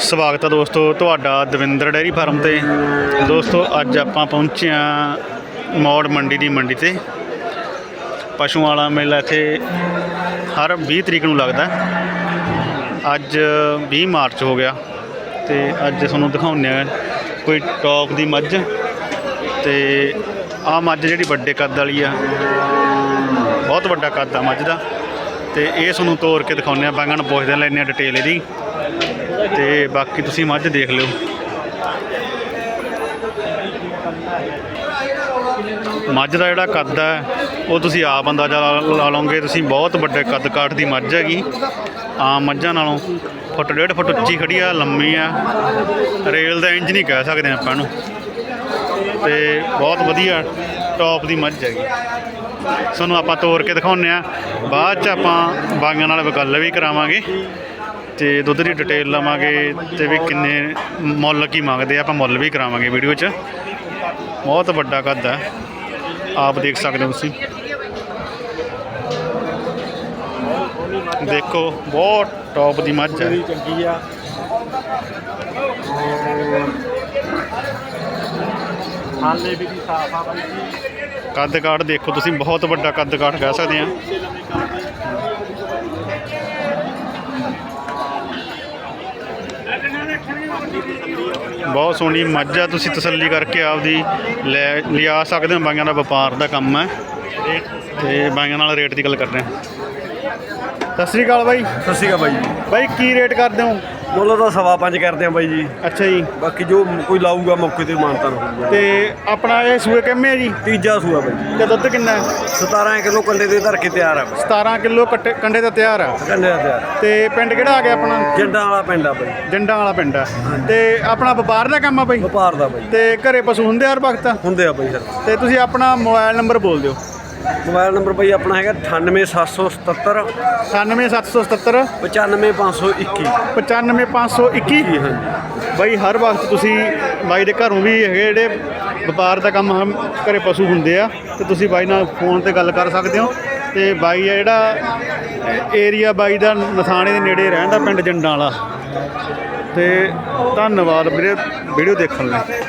ਸਵਾਗਤ ਹੈ ਦੋਸਤੋ ਤੁਹਾਡਾ ਦਵਿੰਦਰ ਡੈਰੀ ਫਾਰਮ ਤੇ। ਦੋਸਤੋ, ਅੱਜ ਆਪਾਂ ਪਹੁੰਚੇ ਹਾਂ ਮੌੜ ਮੰਡੀ ਦੀ ਮੰਡੀ ਤੇ। ਪਸ਼ੂ ਵਾਲਾ ਮੇਲਾ ਇੱਥੇ ਹਰ 20 ਤਰੀਕ ਨੂੰ ਲੱਗਦਾ। ਅੱਜ 20 ਮਾਰਚ ਹੋ ਗਿਆ ਤੇ ਅੱਜ ਤੁਹਾਨੂੰ ਦਿਖਾਉਂਦੇ ਆ ਕੋਈ ਟੌਪ ਦੀ ਮੱਝ। ਤੇ ਆਹ ਮੱਝ ਜਿਹੜੀ ਵੱਡੇ ਕੱਦ ਵਾਲੀ ਆ, ਬਹੁਤ ਵੱਡਾ ਕੱਦ ਆ ਮੱਝ ਦਾ। ਤੇ ਇਹ ਤੁਹਾਨੂੰ ਤੋੜ ਕੇ ਦਿਖਾਉਂਦੇ ਆ ਬਾਗਾਂ ਨੂੰ ਪੁੱਛਦੇ ਲੈਣੇ ਆ ਡਿਟੇਲ ਇਹਦੀ। ਤੇ ਬਾਕੀ ਤੁਸੀਂ ਮੱਝ ਦੇਖ ਲਿਓ। ਮੱਝ ਦਾ ਜਿਹੜਾ ਕੱਦ ਹੈ, ਉਹ ਤੁਸੀਂ ਆਪ ਅੰਦਾਜ਼ਾ ਲਾ- ਲਾ ਲਓਗੇ, ਤੁਸੀਂ ਬਹੁਤ ਵੱਡੇ ਕੱਦ ਕਾਠ ਦੀ ਮੱਝ ਹੈਗੀ। ਆਮ ਮੱਝਾਂ ਨਾਲੋਂ ਫੁੱਟ, ਡੇਢ ਫੁੱਟ ਉੱਚੀ ਖੜੀ ਆ, ਲੰਮੀ ਆ। ਰੇਲ ਦਾ ਇੰਜ ਨਹੀਂ ਕਹਿ ਸਕਦੇ ਆਪਾਂ ਇਹਨੂੰ। ਤੇ ਬਹੁਤ ਵਧੀਆ ਟੌਪ ਦੀ ਮੱਝ ਹੈਗੀ। ਤੁਹਾਨੂੰ ਆਪਾਂ ਤੋੜ ਕੇ ਦਿਖਾਉਂਦੇ ਆ ਬਾਅਦ ਚ ਆਪਾਂ ਬਾਗਾਂ ਨਾਲ ਗੱਲ ਵੀ ਕਰਾਵਾਂਗੇ। ਤੇ ਦੁੱਧ ਦੀ ਡਿਟੇਲ ਲਵਾਂਗੇ ਤੇ ਵੀ ਕਿੰਨੇ ਮੁੱਲ ਕੀ ਮੰਗਦੇ ਆ ਆਪਾਂ ਮੁੱਲ ਵੀ ਕਰਾਵਾਂਗੇ ਵੀਡੀਓ 'ਚ। ਬਹੁਤ ਵੱਡਾ ਕੱਦ ਹੈ ਆਪ ਦੇਖ ਸਕਦੇ ਹੋ ਤੁਸੀਂ। ਦੇਖੋ ਬਹੁਤ ਟੌਪ ਦੀ ਮੱਝ ਹੈ ਚੰਗੀ ਆ। ਹਾਲੇ ਵੀ ਸਾਫ਼ ਆ ਬਾਈ ਜੀ। ਕੱਦ ਕਾਠ ਦੇਖੋ ਤੁਸੀਂ ਬਹੁਤ ਵੱਡਾ ਕੱਦ ਕਾਠ ਕਹਿ ਸਕਦੇ ਆ। ਬਹੁਤ ਸੋਹਣੀ ਮੱਝ ਆ ਤੁਸੀਂ ਤਸੱਲੀ ਕਰਕੇ ਆਪਦੀ ਲੈ ਲਿਆ ਸਕਦੇ ਹੋ ਬਾਈਆਂ ਦਾ ਵਪਾਰ ਦਾ ਕੰਮ ਹੈ। ਤੇ ਬਾਈਆਂ ਨਾਲ ਰੇਟ ਦੀ ਗੱਲ ਕਰਦੇ ਹਾਂ। ਸਤਿ ਸ੍ਰੀ ਅਕਾਲ ਬਾਈ। ਸਤਿ ਸ਼੍ਰੀ ਅਕਾਲ ਬਾਈ ਬਾਈ ਕੀ ਰੇਟ ਕਰਦੇ ਹੋ? ਮੁੱਲ ਤਾਂ ਸਵਾ ਪੰਜ ਕਰਦੇ ਆ ਬਾਈ ਜੀ। ਅੱਛਾ ਜੀ। ਬਾਕੀ ਜੋ ਕੋਈ ਲਾਊਗਾ ਮੌਕੇ ਤੇ ਮਾਨਤਾ ਹੋਊਗਾ ਤੇ ਆਪਣਾ ਇਹ ਸੂਏ ਕਿੰਮੇ ਜੀ? ਤੀਜਾ ਸੂਆ ਬਾਈ। ਜੀ ਤੇ ਦੁੱਧ ਕਿੰਨਾ ਹੈ? 17 ਕਿਲੋ ਕੰਡੇ ਦੇ ਧਰ ਕੇ ਤਿਆਰ ਆ 17 ਕਿਲੋ ਕੱਟੇ ਕੰਡੇ ਦਾ ਤਿਆਰ ਆ। ਕੰਡੇ ਦਾ ਤਿਆਰ। ਤੇ ਪਿੰਡ ਕਿਹੜਾ ਆ ਗਿਆ ਆਪਣਾ? ਜੰਡਾਂ ਵਾਲਾ ਪਿੰਡ ਆ ਬਾਈ। ਜੰਡਾਂ ਵਾਲਾ ਪਿੰਡ ਆ। ਤੇ ਆਪਣਾ ਵਪਾਰ ਦਾ ਕੰਮ ਆ ਬਾਈ? ਵਪਾਰ ਦਾ ਬਾਈ। ਤੇ ਘਰੇ ਪਸ਼ੂ ਹੁੰਦੇ ਹਰ ਵਕਤ? ਹੁੰਦੇ ਆ ਬਾਈ ਸਰ ਤੇ ਤੁਸੀਂ ਆਪਣਾ ਮੋਬਾਈਲ ਨੰਬਰ ਬੋਲ ਦਿਓ। ਮੋਬਾਈਲ ਨੰਬਰ ਬਾਈ ਆਪਣਾ ਹੈਗਾ 98777 98777 95521 95521 ਜੀ ਹਾਂਜੀ। ਬਾਈ ਹਰ ਵਕਤ ਤੁਸੀਂ ਬਾਈ ਦੇ ਘਰੋਂ ਵੀ ਹੈਗੇ ਜਿਹੜੇ ਵਪਾਰ ਦਾ ਕੰਮ ਹਮ- ਘਰੇ ਪਸ਼ੂ ਹੁੰਦੇ ਆ ਤੇ ਤੁਸੀਂ ਬਾਈ ਨਾਲ ਫੋਨ ਤੇ ਗੱਲ ਕਰ ਸਕਦੇ ਹੋ। ਤੇ ਬਾਈ ਆ ਜਿਹੜਾ ਏਰੀਆ ਬਾਈ ਦਾ ਨਥਾਣੇ ਦੇ ਨੇੜੇ ਰਹਿੰਦਾ ਪਿੰਡ ਜੰਡਾਂ ਵਾਲਾ ਤੇ ਧੰਨਵਾਦ ਵੀਰੇ ਵੀਡੀਓ ਦੇਖਣ ਲਈ।